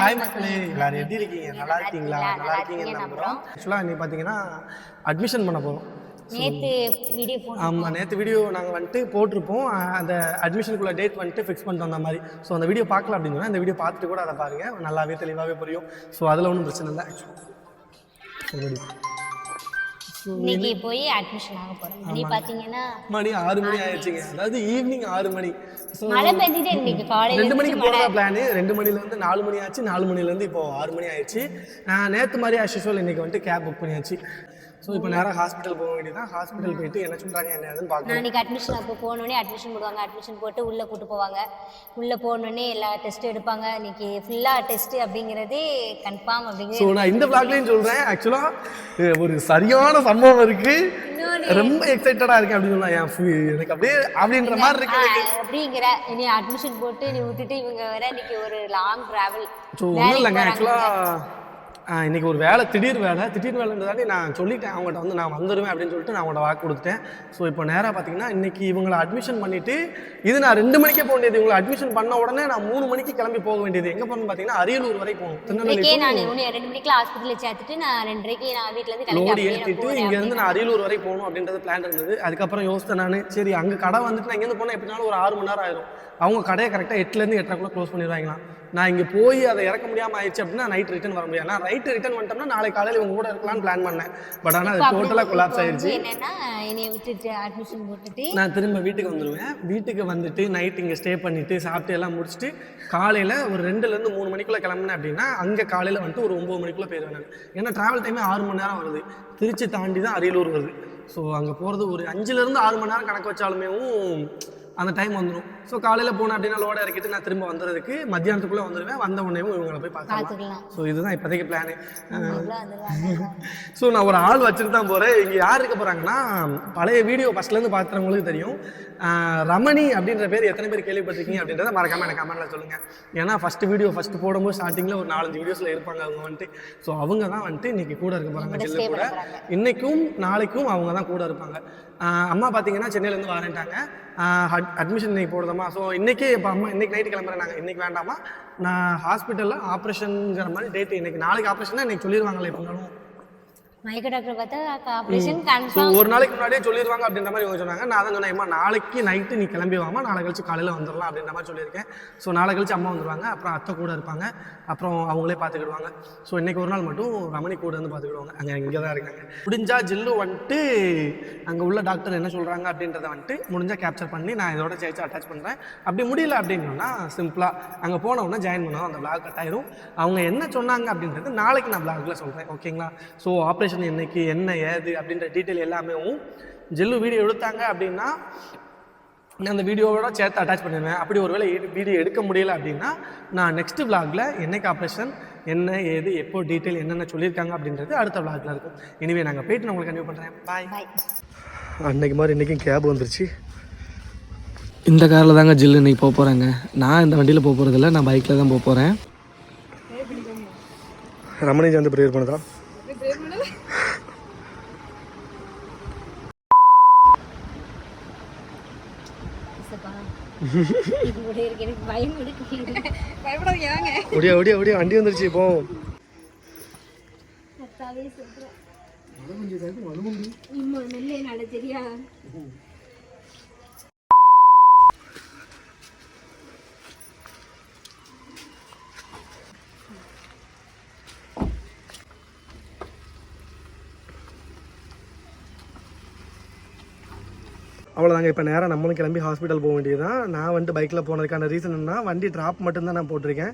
Hi மக்களே. எல்லாரும் எப்படி இருக்கீங்க? நல்லா இருக்கீங்களா? நல்லா இருக்கீங்கன்னு நம்புறோம். ஆக்சுவலாக இன்னைக்கு பார்த்தீங்கன்னா அட்மிஷன் பண்ண போகிறோம் நேத்து வீடியோ ஆமாம் நேற்று வீடியோ நாங்கள் வந்துட்டு போட்டிருப்போம். அந்த அட்மிஷனுக்குள்ள டேட் வந்துட்டு ஃபிக்ஸ் பண்ணிட்டு வந்த மாதிரி. ஸோ அந்த வீடியோ பார்க்கல அப்படின்னு சொன்னா இந்த வீடியோ பார்த்துட்டு கூட அதை பாருங்கள் நல்லாவே தெளிவாகவே புரியும். ஸோ அதில் ஒன்றும் பிரச்சனை இல்லை. இன்னைக்கு போய் அட்மிஷன் ஆக போறோம் மணி பாத்தீங்கன்னா மணி ஆறு மணி ஆயிடுச்சுங்க. அதாவது ஈவினிங் ஆறு மணி. மழை பெஞ்சுட்டு இன்னைக்கு காலையில ரெண்டு மணிக்கு போகிறதா பிளானு ரெண்டு மணிலேருந்து நாலு மணி ஆச்சு. நாலு மணிலேருந்து இப்போ ஆறு மணி ஆயிடுச்சு. நேற்று மாதிரி ஆஸ் இன்னைக்கு வந்துட்டு கேப் புக் பண்ணியாச்சு. ஸோ இப்போ நேராக ஹாஸ்பிட்டல் போக வேண்டியதான் ஹாஸ்பிட்டல் போயிட்டு என்ன சொல்கிறாங்க என்ன ஏதுன்னு பார்க்கணும் நாளைக்கு அட்மிஷன் அப்போ போனோடனே அட்மிஷன் போடுவாங்க. அட்மிஷன் போட்டு உள்ளே கூட்டு போவாங்க. உள்ளே போனோடனே எல்லா டெஸ்ட்டும் எடுப்பாங்க. இன்னைக்கு ஃபுல்லாக டெஸ்ட் அப்படிங்கிறதே கன்ஃபார்ம் ஸோ அப்படிங்கிறது நான் இந்த vlogலயும் சொல்கிறேன் ஆக்சுவலாக ஒரு சரியான சம்பவம் இருக்கு. ரொம்ப எக்ஸைட்டடாக இருக்கேன் அப்படின்னு ஃபு- எனக்கு அப்படியே அப்படின்ற மாதிரி இருக்கு. அப்படிங்கிற இனி அட்மிஷன் போட்டு நீ விட்டுட்டு இவங்க வேற இன்னைக்கு ஒரு லாங் டிராவல் ஸோ ஒன்றும் இல்லைங்க. ஆக்சுவலாக இன்னைக்கு ஒரு வேலை திடீர் வேலை திடீர் வேலைன்றதாண்டி நான் சொல்லிட்டேன். அவங்கள்ட்ட வந்து நான் வந்துடுவேன் அப்படின்னு சொல்லிட்டு நான் அவங்கள்ட்ட வாக்கு கொடுத்துட்டேன். ஸோ இப்போ நேராக பார்த்தீங்கன்னா இன்னைக்கு இவங்களை அட்மிஷன் பண்ணிட்டு இது நான் ரெண்டு மணிக்கே போக வேண்டியது. இவங்களை அட்மிஷன் பண்ண உடனே நான் மூணு மணிக்கு கிளம்பி போக வேண்டியது. எங்கே போகணும்னு பார்த்தீங்கன்னா அரியலூர் வரை போகணும். திருநெல்வேலி இன்றைக்கே நான் ரெண்டு மணிக்கெல்லாம் ஹாஸ்பிட்டலில் சேர்த்துட்டு நான் ரெண்டரைக்கு நான் வீட்டுல இருந்து கிளம்பி ஏற்றிட்டு இங்கேருந்து நான் அரியலூர் வரை போகணும் அப்படின்றது பிளான் இருந்தது. அதுக்கப்புறம் யோசித்தேன் நான். சரி அங்கே கடை வந்துட்டு நான் இங்கேருந்து போனால் எப்படினாலும் ஒரு ஆறு மணி நேரம் ஆயிரும். அவங்க கடையை கரெக்டாக எட்டுலேருந்து எட்டரைக்குள்ள க்ளோஸ் பண்ணிடுவாங்களாம். நான் இங்கே போய் அதை இறக்க முடியாமல் ஆயிடுச்சு அப்படின்னா நைட் ரிட்டர்ன் வர முடியாது. நான் ரைட்டு ரிட்டர்ன் பண்ணிட்டோம்னா நாளை காலையில் இவங்க கூட இருக்கலாம்னு பிளான் பண்ணேன். பட் ஆனால் அது டோட்டலாக கொலாப்ஸ் ஆயிடுச்சு என்னைய விட்டுட்டு அட்மிஷன் போட்டுட்டு நான் திரும்ப வீட்டுக்கு வந்துடுவேன் வீட்டுக்கு வந்துட்டு நைட் இங்கே ஸ்டே பண்ணிவிட்டு சாப்பிட்டு எல்லாம் முடிச்சுட்டு காலையில் ஒரு ரெண்டுலேருந்து மூணு மணிக்குள்ளே கிளம்புனேன் அப்படின்னா அங்கே காலையில் வந்துட்டு ஒரு ஒம்பது மணிக்குள்ளே போயிடுவேன் நான். ஏன்னா ட்ராவல் டைமே ஆறு மணி நேரம் வருது. திருச்சி தாண்டி தான் அரியலூர் வருது. ஸோ அங்கே போகிறது ஒரு அஞ்சுலேருந்து ஆறு மணி நேரம் கணக்கு வச்சாலுமேவும் அந்த டைம் வந்துடும் ஸோ காலையில் போனேன் அப்படின்னா லோட இறக்கிட்டு நான் திரும்ப வந்துடுறதுக்கு மத்தியானத்துக்குள்ளே வந்துடுவேன் வந்த உடனேவும் இவங்களை போய் பார்க்கலாம் ஸோ இதுதான் இப்போதைக்கு பிளானு ஸோ நான் ஒரு ஆள் வச்சுட்டு தான் போகிறேன் இங்கே யார் இருக்க போகிறாங்கன்னா பழைய வீடியோ ஃபஸ்ட்லேருந்து பார்க்குறவங்களுக்கு தெரியும். ரமணி அப்படின்ற பேர் எத்தனை பேர் கேள்விப்பட்டிருக்கீங்க அப்படின்றத மறக்காமல் எனக்கு கமெண்ட்டில் சொல்லுங்கள் ஏன்னா ஃபஸ்ட்டு வீடியோ ஃபஸ்ட்டு போடும்போது ஸ்டார்டிங்கில் ஒரு நாலஞ்சு வீடியோஸில் இருப்பாங்க அவங்க வந்துட்டு. ஸோ அவங்க தான் வந்துட்டு இன்னைக்கு கூட இருக்க போகிறாங்க கூட செல்லு கூட. போறாங்க. இன்னைக்கும் நாளைக்கும் அவங்க தான் கூட இருப்பாங்க. அம்மா பார்த்தீங்கன்னா சென்னையிலேருந்து வரேன்ட்டாங்க. அட்மிஷன் இன்னைக்கு போடுதம்மா ஸோ இன்னைக்கே இப்போ அம்மா இன்னைக்கு நைட்டு கிளம்புறேன். நாங்கள் இன்னைக்கு வேண்டாமா? நான் ஹாஸ்பிட்டலில் ஆப்ரேஷனுங்கிற மாதிரி டேட்டு இன்னைக்கு நாளைக்கு ஆப்ரேஷன் இன்னைக்கு சொல்லிடுவாங்களே எப்படினாலும் மயக்க டாக்டர் பார்த்தா ஆப்ரேஷன் கன்ஃபார்ம் ஒரு நாளைக்கு முன்னாடியே சொல்லிடுவாங்க அப்படின்ற மாதிரி இவங்க சொன்னாங்க. நான் தான் சொன்னேன் நாளைக்கு நைட்டு நீ கிளம்பி வாமா நாளை கழிச்சு காலையில் வந்துடலாம் அப்படின்ற மாதிரி சொல்லியிருக்கேன். ஸோ நாளை கழிச்சு அம்மா வந்துடுவாங்க அப்புறம் அத்தை கூட இருப்பாங்க அப்புறம் அவங்களே பார்த்துக்கிடுவாங்க. ஸோ இன்னைக்கு ஒரு நாள் மட்டும் ரமணி கூட வந்து பார்த்துக்கிடுவாங்க. அங்கே இங்கே தான் இருக்காங்க. முடிஞ்சா ஜில்லு வந்துட்டு அங்கே உள்ள டாக்டர் என்ன சொல்கிறாங்க அப்படின்றத வந்துட்டு முடிஞ்சா கேப்சர் பண்ணி நான் இதோட சேர்த்து அட்டாச் பண்ணுறேன் அப்படி முடியல அப்படின்னா சிம்பிளாக அங்கே போன உடனே ஜாயின் பண்ணோம் அந்த பிளாக் கட் ஆயிரும். அவங்க என்ன சொன்னாங்க அப்படின்றது நாளைக்கு நான் பிளாக்ல சொல்கிறேன் ஓகேங்களா ஸோ ஆப்ரேஷன் என்னைக்கு என்ன ஏது அப்படின்ற டீட்டெயில் எல்லாமே ஜெல்லு வீடியோ எடுத்தாங்க அப்படின்னா நான் அந்த வீடியோவோட சேர்த்து அட்டாச் பண்ணிடுவேன். அப்படி ஒருவேளை வீடியோ எடுக்க முடியல அப்படின்னா நான் நெக்ஸ்ட் vlogல என்னைக்கு ஆப்ரேஷன் என்ன ஏது எப்போ டீட்டெயில் என்னென்ன சொல்லியிருக்காங்க அப்படின்றது அடுத்த vlogல இருக்கும். இனிவே நாங்கள் போயிட்டு நான் உங்களுக்கு கன்வியூ பண்ணுறேன் பாய் பாய் அன்னைக்கு மாதிரி இன்றைக்கும் கேப் வந்துருச்சு. இந்த காரில் தாங்க ஜில்லு இன்னைக்கு போக போகிறாங்க நான் இந்த வண்டியில் போக போகிறதில்ல நான் பைக்கில் தான் போக போகிறேன் ரமணி வந்து ப்ரேயர் பண்ணுதா இது கூட இருக்கு எனக்கு பயம் கொடுக்கு ஒடியா ஒடியா ஒடியா வண்டி வந்துருச்சு இப்போ அக்காவே சொல்றேன். இம்மா நல்ல அவ்வளோதாங்க இப்போ நேராக நம்மளும் கிளம்பி ஹாஸ்பிட்டல் போக வேண்டியது தான் நான் வந்துட்டு பைக்கில் போனதுக்கான ரீசன் என்ன வண்டி ட்ராப் மட்டும்தான் நான் போட்டிருக்கேன்.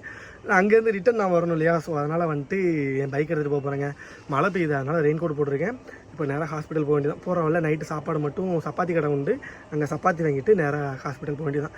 அங்கேருந்து ரிட்டன் நான் வரணும் இல்லையா? ஸோ அதனால் வந்துட்டு என் பைக் எடுத்துகிட்டு போக போகிறேங்க மழை பெய்யுது அதனால் ரெயின் கோட் போட்டிருக்கேன். இப்போ நேராக ஹாஸ்பிட்டல் போக வேண்டியதான் போகிறவங்கள நைட்டு சாப்பாடு மட்டும் சப்பாத்தி கடை உண்டு. அங்கே சப்பாத்தி வாங்கிட்டு நேராக ஹாஸ்பிட்டல் போக வேண்டியதான்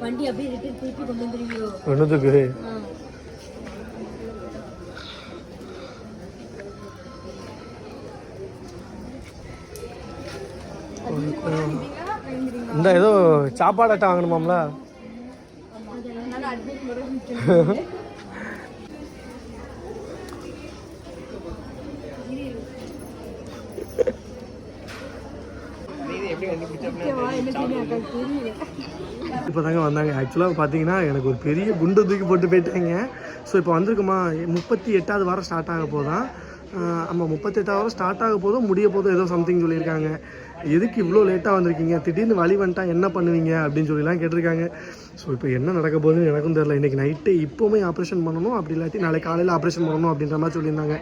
வண்டி அப்படியே ரிட்டர்ன் திருப்பி கொண்டு வந்துருவியோ? ஒன்றுத்துக்கு இந்த ஏதோ சாப்பாடு வாங்கணுமாம்ல? இப்போ தாங்க வந்தாங்க ஆக்சுவலாக பார்த்தீங்கன்னா எனக்கு ஒரு பெரிய குண்டு தூக்கி போட்டு போயிட்டாங்க. ஸோ இப்போ வந்திருக்குமா முப்பத்தி எட்டாவது வாரம் ஸ்டார்ட் ஆக போதான் ஆமாம் முப்பத்தெட்டாவது வாரம் ஸ்டார்ட் ஆக போதும் முடிய போதும் ஏதோ சம்திங் சொல்லியிருக்காங்க. எதுக்கு இவ்வளோ லேட்டாக வந்திருக்கீங்க? திடீர்னு வழி வந்துட்டா என்ன பண்ணுவீங்க? அப்படின்னு சொல்லிலாம் கேட்டிருக்காங்க. ஸோ இப்போ என்ன நடக்க போகுதுன்னு எனக்கும் தெரியல. இன்றைக்கி நைட்டு இப்போவுமே ஆப்ரேஷன் பண்ணணும். அப்படி இல்லாட்டி நாளைக்கு காலையில் ஆப்ரேஷன் பண்ணணும் அப்படின்ற மாதிரி சொல்லியிருந்தாங்க.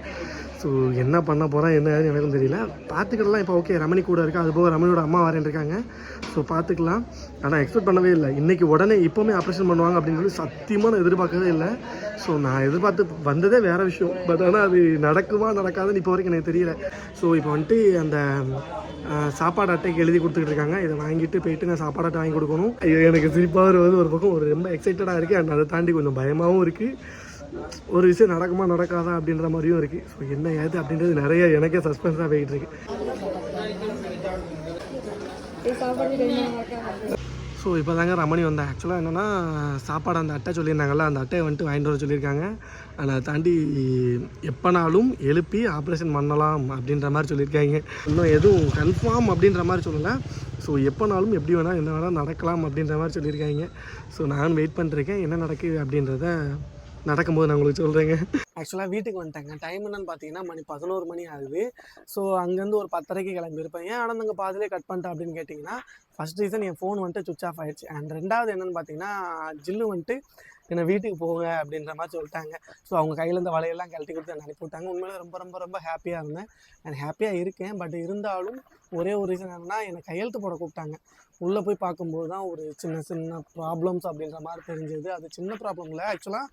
ஸோ என்ன பண்ண போகிறேன் என்ன ஏதுன்னு எனக்கும் தெரியல. பார்த்துக்கிடலாம் இப்போ ஓகே ரமணி கூட இருக்குது அது போக ரமணியோட அம்மா வரேன் இருக்காங்க. ஸோ பார்த்துக்கலாம். ஆனால் எக்ஸ்பெக்ட் பண்ணவே இல்லை. இன்றைக்கி உடனே இப்போவுமே ஆப்ரேஷன் பண்ணுவாங்க அப்படின்னு சொல்லி சத்தியமாக நான் எதிர்பார்க்கவே இல்லை. ஸோ நான் எதிர்பார்த்து வந்ததே வேறு விஷயம். பட் ஆனால் அது நடக்குமா நடக்காதுன்னு இப்போ வரைக்கும் எனக்கு தெரியல. ஸோ இப்போ வந்துட்டு அந்த சாப்பாடு அட்டைக்கு எழுதி கொடுத்துக்கிட்டு இருக்காங்க. இதை வாங்கிட்டு போயிட்டு நான் சாப்பாடு அட்டை வாங்கி கொடுக்கணும். எனக்கு சிரிப்பாக வருவது ஒரு பக்கம். ஒரு ரொம்ப எக்ஸைட்டடாக இருக்குது அண்ட் அதை தாண்டி கொஞ்சம் பயமாகவும் இருக்குது ஒரு விஷயம் நடக்குமா நடக்காதா அப்படின்ற மாதிரியும் இருக்குது ஸோ என்ன ஏது அப்படின்றது நிறைய எனக்கே சஸ்பென்ஸாக போயிட்டு இருக்கு. ஸோ இப்போ தாங்க ரமணி வந்தேன் ஆக்சுவலாக என்னென்னா சாப்பாடு அந்த அட்டை சொல்லியிருந்தாங்கல்ல அந்த அட்டையை வந்துட்டு வாங்கிட்டு வர சொல்லியிருக்காங்க. ஆனால் அதை தாண்டி எப்போனாலும் எழுப்பி ஆப்ரேஷன் பண்ணலாம் அப்படின்ற மாதிரி சொல்லியிருக்காங்க. இன்னும் எதுவும் கன்ஃபார்ம் அப்படின்ற மாதிரி சொல்லலை. ஸோ எப்போனாலும் எப்படி வேணால் என்ன வேணால் நடக்கலாம் அப்படின்ற மாதிரி சொல்லியிருக்காங்க. ஸோ நான் வெயிட் பண்ணிருக்கேன் என்ன நடக்குது அப்படின்றத நடக்கும்போது நான் உங்களுக்கு சொல்கிறேங்க ஆக்சுவலாக வீட்டுக்கு வந்துட்டேங்க. டைம் என்னன்னு பார்த்தீங்கன்னா மணி பதினோரு மணி ஆகுது. ஸோ அங்கேருந்து ஒரு பத்தரைக்கு கிளம்பியிருப்பேன். ஏன் ஆனால் நாங்கள் பாதிலே கட் பண்ணிட்டேன் அப்படின்னு கேட்டிங்கன்னா ஃபஸ்ட் ரீசன் என் ஃபோன் வந்துட்டு சுவிச் ஆஃப் ஆயிடுச்சு. அண்ட் ரெண்டாவது என்னென்னு பார்த்தீங்கன்னா ஜில்லு வந்துட்டு என்னை வீட்டுக்கு போங்க அப்படின்ற மாதிரி சொல்லிட்டாங்க. ஸோ அவங்க கையில் இந்த வலையெல்லாம் கழட்டி கொடுத்து என்னை அனுப்பி விட்டாங்க. உண்மையிலே ரொம்ப ரொம்ப ரொம்ப ஹாப்பியாக இருந்தேன். அண்ட் ஹாப்பியாக இருக்கேன். பட் இருந்தாலும் ஒரே ஒரு ரீசன் என்னன்னா என்னை கையெழுத்து போட கூப்பிட்டாங்க. உள்ளே போய் பார்க்கும்போது தான் ஒரு சின்ன சின்ன ப்ராப்ளம்ஸ் அப்படின்ற மாதிரி தெரிஞ்சது. அது சின்ன ப்ராப்ளம் இல்லை. ஆக்சுவலாக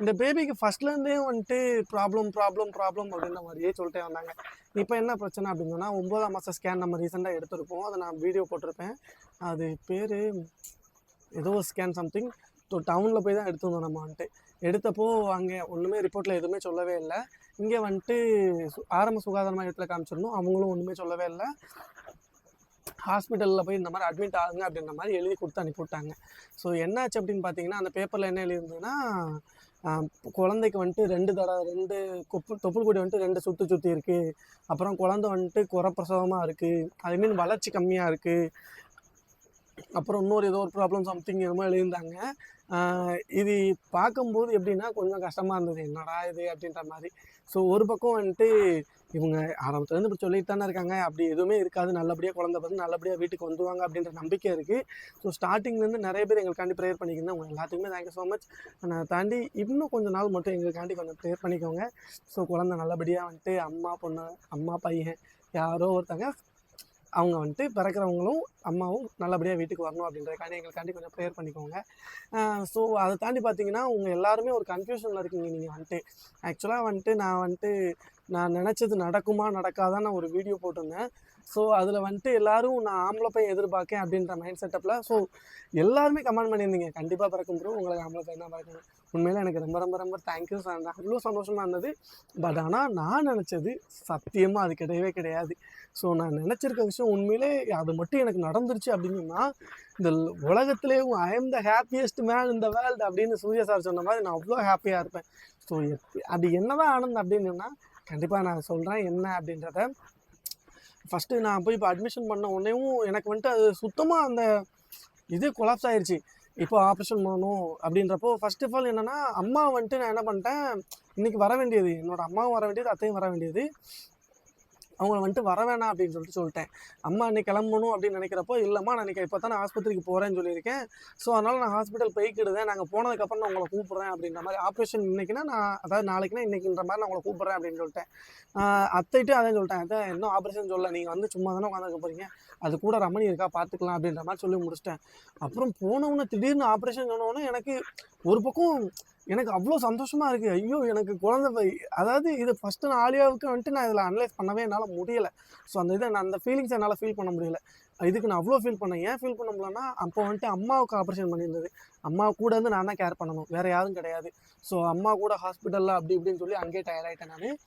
இந்த பேபிக்கு ஃபஸ்ட்லேருந்தே வந்துட்டு ப்ராப்ளம் ப்ராப்ளம் ப்ராப்ளம் அப்படின்ற மாதிரியே சொல்லிட்டே வந்தாங்க. இப்போ என்ன பிரச்சனை அப்படின்னு சொன்னால் ஒன்பதாம் மாதம் ஸ்கேன் நம்ம ரீசெண்டாக எடுத்திருப்போம். அதை நான் வீடியோ போட்டிருப்பேன். அது பேர் ஏதோ ஸ்கேன் சம்திங் ஸோ டவுனில் போய் தான் எடுத்து வந்தோம் நம்ம வந்துட்டு. எடுத்தப்போ அங்கே ஒன்றுமே ரிப்போர்ட்டில் எதுவுமே சொல்லவே இல்லை. இங்கே வந்துட்டு சு- ஆரம்ப சுகாதார மையத்தில் காமிச்சிருந்தோம். அவங்களும் ஒன்றுமே சொல்லவே இல்லை. ஹாஸ்பிட்டலில் போய் இந்த மாதிரி அட்மிட் ஆகுங்க அப்படின்ற மாதிரி எழுதி கொடுத்து அனுப்பிவிட்டாங்க. ஸோ என்னாச்சு அப்படின்னு பார்த்தீங்கன்னா அந்த பேப்பரில் என்ன எழுதியிருந்ததுன்னா குழந்தைக்கு வந்துட்டு ரெண்டு தடவை ரெண்டு கொப்பு தொப்புள் கொடி வந்துட்டு ரெண்டு சுற்றி சுற்றி இருக்குது அப்புறம் குழந்தை வந்துட்டு குறப்பிரசவமாக இருக்குது அதுமாரி வளர்ச்சி கம்மியாக இருக்குது அப்புறம் இன்னொரு ஏதோ ஒரு ப்ராப்ளம் சம்திங் என்னமோ எழுதியிருந்தாங்க. இது பார்க்கும்போது எப்படின்னா கொஞ்சம் கஷ்டமாக இருந்தது. என்னடா இது அப்படின்ற மாதிரி. ஸோ ஒரு பக்கம் வந்துட்டு இவங்க ஆரம்பத்துலேருந்து இப்படி சொல்லிட்டு தானே இருக்காங்க. அப்படி எதுவுமே இருக்காது. நல்லபடியாக குழந்தை பார்த்து நல்லபடியாக வீட்டுக்கு வந்துவாங்க அப்படின்ற நம்பிக்கை இருக்குது ஸோ ஸ்டார்டிங்லேருந்து நிறைய பேர் எங்களுக்காண்டி ப்ரேயர் பண்ணிக்கிறேன் உங்கள் எல்லாத்துக்குமே தேங்க்யூ ஸோ மச் நான் தாண்டி இன்னும் கொஞ்சம் நாள் மட்டும் எங்களுக்காண்டி கொஞ்சம் ப்ரேயர் பண்ணிக்கோங்க. ஸோ குழந்தை நல்லபடியாக வந்துட்டு அம்மா பொண்ணு அம்மா பையன் யாரோ ஒருத்தங்க அவங்க வந்துட்டு பிறக்கிறவங்களும் அம்மாவும் நல்லபடியாக வீட்டுக்கு வரணும் அப்படின்றதுக்காண்டி எங்களுக்காண்டி கொஞ்சம் ப்ரேயர் பண்ணிக்கோங்க. ஸோ அதை தாண்டி பார்த்தீங்கன்னா உங்கள் எல்லாருமே ஒரு கன்ஃபியூஷனில் இருக்கீங்க. நீங்கள் வந்துட்டு ஆக்சுவலாக வந்துட்டு நான் வந்துட்டு நான் நினச்சது நடக்குமா நடக்காதான்னு நான் ஒரு வீடியோ போட்டிருந்தேன். ஸோ அதில் வந்துட்டு எல்லாரும் நான் ஆம்பளை பையன் எதிர்பார்க்கேன் அப்படின்ற மைண்ட் செட்டப்பில் ஸோ எல்லாருமே கமெண்ட் பண்ணியிருந்தீங்க. கண்டிப்பாக பிறக்கும் ப்ரோ உங்களுக்கு ஆம்பளை பையன் தான் பிறக்கணும். உண்மையில எனக்கு ரொம்ப ரொம்ப ரொம்ப தேங்க்யூ அவ்வளோ சந்தோஷமாக இருந்தது. பட் ஆனால் நான் நினச்சது சத்தியமாக அது கிடையவே கிடையாது. ஸோ நான் நினச்சிருக்க விஷயம் உண்மையிலே அது மட்டும் எனக்கு நடந்துருச்சு அப்படின்னா இந்த உலகத்திலே I am the happiest man இந்த வேர்ல்டு அப்படின்னு சூர்யா சார் சொன்ன மாதிரி நான் அவ்வளோ ஹாப்பியாக இருப்பேன். ஸோ அது என்னதான் ஆனந்த் அப்படின்னா கண்டிப்பாக நான் சொல்கிறேன் என்ன அப்படின்றத ஃபஸ்ட்டு நான் போய் இப்போ அட்மிஷன் பண்ண உடனேவும் எனக்கு வந்துட்டு அது சுத்தமாக அந்த இது கொலாப்ஸ் ஆயிடுச்சு இப்போ ஆப்ரேஷன் பண்ணணும் அப்படின்றப்போ ஃபர்ஸ்ட் ஆஃப் ஆல் என்னென்னா அம்மா வந்துட்டு நான் என்ன பண்ணிட்டேன் இன்னைக்கு வர வேண்டியது என்னோட அம்மாவும் வர வேண்டியது அத்தையும் வர வேண்டியது. அவங்கள வந்துட்டு வர வேணாம் அப்படின்னு சொல்லிட்டு சொல்லிட்டேன். அம்மா அன்னைக்கு கிளம்பணும் அப்படின்னு நினைக்கிறப்போ இல்லைம்மா நான் இன்னைக்கு இப்போ தான் நான் ஆஸ்பத்திரிக்கு போகிறேன்னு சொல்லியிருக்கேன். ஸோ அதனால் நான் ஹாஸ்பிட்டல் போய்க்கிடுவேன் நாங்கள் போனதுக்கப்புறம் நான் உங்களை கூப்பிட்றேன் அப்படின்ற மாதிரி ஆப்ரேஷன் இன்னைக்குன்னா நான் அதாவது நாளைக்குனா இன்னைக்குன்ற மாதிரி நான் உங்களை கூப்பிட்றேன் அப்படின்னு சொல்லிட்டேன். அத்தைட்டு அதான் சொல்லிட்டேன். அதான் இன்னும் ஆப்ரேஷன் சொல்ல? நீங்கள் வந்து சும்மா தானே உட்காந்துக்க போகிறீங்க அது கூட ரமணி இருக்கா பார்த்துக்கலாம் அப்படின்ற மாதிரி சொல்லி முடிச்சிட்டேன். அப்புறம் போனவுன்னு திடீர்னு ஆப்ரேஷன் சொன்னோன்னே எனக்கு ஒரு பக்கம் எனக்கு அவ்வளோ சந்தோஷமாக இருக்குது ஐயோ எனக்கு குழந்தை அதாவது இது ஃபஸ்ட்டு நான் ஆலியாவுக்கு வந்துட்டு நான் இதில் அனலைஸ் பண்ணவே என்னால் முடியலை. ஸோ அந்த இதை நான் அந்த ஃபீலிங்ஸ் என்னால் ஃபீல் பண்ண முடியல. இதுக்கு நான் அவ்வளோ ஃபீல் பண்ணேன். ஏன் ஃபீல் பண்ண முடியலன்னா அப்போ வந்துட்டு அம்மாவுக்கு ஆப்ரேஷன் பண்ணியிருந்தது. அம்மா கூட இருந்து நான் தான் கேர் பண்ணணும். வேறு யாரும் கிடையாது. ஸோ அம்மா கூட ஹாஸ்பிட்டலில் அப்படி இப்படின்னு சொல்லி அங்கேயே டயர்டாயிட்டேன் நான்.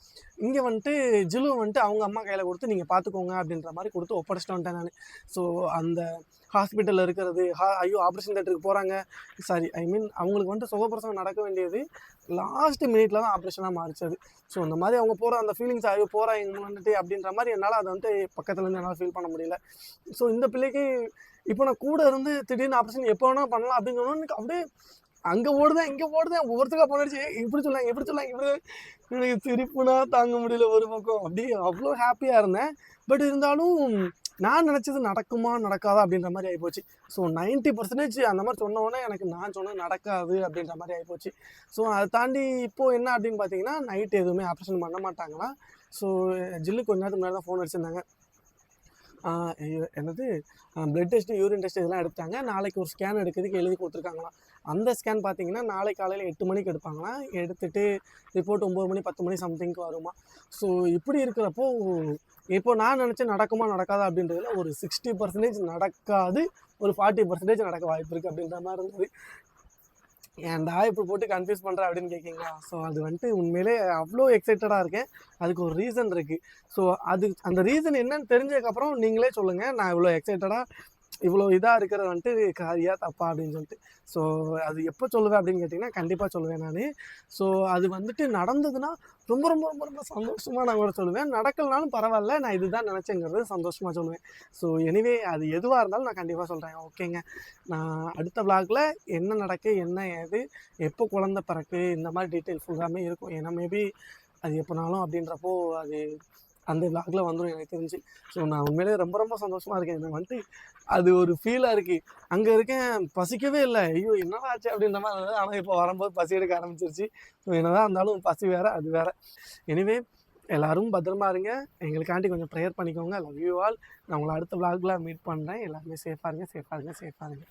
இங்கே வந்துட்டு ஜிலு வந்துட்டு அவங்க அம்மா கையில் கொடுத்து நீங்கள் பார்த்துக்கோங்க அப்படின்ற மாதிரி கொடுத்து ஒப்படைச்சிட்டு வந்துட்டேன் நான். ஸோ அந்த ஹாஸ்பிட்டலில் இருக்கிறது ஹா ஐயோ ஆப்ரேஷன் தேட்டருக்கு போகிறாங்க சாரி ஐ மீன் அவங்களுக்கு வந்துட்டு சுகப்பிரசவம் நடக்க வேண்டியது. லாஸ்ட் மினிட்ல தான் ஆப்ரேஷனாக மாறிச்சது ஸோ அந்த மாதிரி அவங்க போகிற அந்த ஃபீலிங்ஸ் ஐயோ போகிறாங்க வந்துட்டு அப்படின்ற மாதிரி என்னால் அதை வந்து பக்கத்துலேருந்து என்னால் ஃபீல் பண்ண முடியல. ஸோ இந்த பிள்ளைக்கு இப்போ நான் கூட இருந்து திடீர்னு ஆப்ரேஷன் எப்போ வேணால் பண்ணலாம் அப்படின்னு அப்படியே அங்கே ஓடுதேன் இங்கே ஓடுதேன் ஒவ்வொருத்தருக்கா போனடிச்சு இப்படி சொல்லாங்க இப்படி சொல்லாங்க இப்படி எனக்கு சிரிப்புனா தாங்க முடியல ஒரு பக்கம். அப்படியே அவ்வளோ ஹாப்பியாக இருந்தேன். பட் இருந்தாலும் நான் நினச்சது நடக்குமா நடக்காதா அப்படின்ற மாதிரி ஆகிப்போச்சு ஸோ நைன்ட்டி பர்சன்டேஜ் அந்த மாதிரி சொன்ன எனக்கு நான் சொன்னது நடக்காது அப்படின்ற மாதிரி ஆகிப்போச்சு ஸோ அதை தாண்டி இப்போது என்ன அப்படின்னு பார்த்தீங்கன்னா நைட் எதுவுமே ஆப்ரேஷன் பண்ண மாட்டாங்களா ஸோ ஜில்லு கொஞ்ச நேரத்துக்கு முன்னாடி தான் ஃபோன் அடிச்சிருந்தாங்க. என்னது? பிளட் டெஸ்ட் யூரின் டெஸ்ட் இதெல்லாம் எடுத்தாங்க. நாளைக்கு ஒரு ஸ்கேன் எடுக்கிறதுக்கு எழுதி கொடுத்துருக்காங்களாம். அந்த ஸ்கேன் பார்த்தீங்கன்னா நாளை காலையில் எட்டு மணிக்கு எடுப்பாங்களாம். எடுத்துட்டு ரிப்போர்ட் ஒம்பது மணி பத்து மணி சம்திங்க்கு வருமா. ஸோ இப்படி இருக்கிறப்போ இப்போ நான் நினச்சேன் நடக்குமா நடக்காதா அப்படின்றதுல ஒரு சிக்ஸ்டி பர்சன்டேஜ் நடக்காது ஒரு ஃபார்ட்டி பர்சன்டேஜ் நடக்க வாய்ப்பு இருக்குது அப்படின்ற மாதிரி இருந்தது. ஏன்டா இப்போ போட்டு கன்ஃபியூஸ் பண்ணுற அப்படின்னு கேட்குங்களா ஸோ அது வந்துட்டு உண்மையிலே அவ்வளோ எக்ஸைட்டடாக இருக்கேன். அதுக்கு ஒரு ரீசன் இருக்குது ஸோ அது அந்த ரீசன் என்னன்னு தெரிஞ்சதுக்கப்புறம் நீங்களே சொல்லுங்கள் நான் இவ்வளோ எக்ஸைட்டடாக இவ்வளோ இதாக இருக்கிறது வந்துட்டு காரியா தப்பா அப்படின்னு சொல்லிட்டு. ஸோ அது எப்போ சொல்லுவேன் அப்படின்னு கேட்டிங்கன்னா கண்டிப்பாக சொல்லுவேன் நான். ஸோ அது வந்துட்டு நடந்ததுன்னா ரொம்ப ரொம்ப ரொம்ப ரொம்ப சந்தோஷமாக நான் கூட சொல்லுவேன். நடக்கலனாலும் பரவாயில்ல நான் இதுதான் நினச்சேங்கிறது சந்தோஷமாக சொல்லுவேன். ஸோ எனிவே அது எதுவாக இருந்தாலும் நான் கண்டிப்பாக சொல்கிறேன் ஓகேங்க. நான் அடுத்த விளாகில் என்ன நடக்கு என்ன ஏது எப்போ குழந்த பிறக்கு இந்த மாதிரி டீட்டெயில்ஸ் ஃபுல்லாமே இருக்கும். ஏன்னா மேபி அது எப்போனாலும் அப்படின்றப்போ அது அந்த vlogல வந்துடும் எனக்கு தெரிஞ்சு. ஸோ நான் உண்மையிலேயே ரொம்ப ரொம்ப சந்தோஷமாக இருக்கேன். எனக்கு வந்துட்டு அது ஒரு ஃபீலாக இருக்குது அங்கே இருக்கேன் பசிக்கவே இல்லை. ஐயோ என்னடா ஆச்சு அப்படின்ற மாதிரி இருந்தது. ஆனால் இப்போ வரும்போது பசி எடுக்க ஆரம்பிச்சிருச்சு. ஸோ என்னதான் இருந்தாலும் பசி வேறு அது வேறு. எனிவே எல்லாரும் பத்திரமா இருங்க. எங்களுக்காண்டி கொஞ்சம் ப்ரேயர் பண்ணிக்கோங்க. லவ் யூ ஆல் நான் உங்களை அடுத்த vlogல மீட் பண்ணுறேன் எல்லாருமே சேஃபாக இருங்க சேஃபாக இருங்க சேஃபாக இருங்க.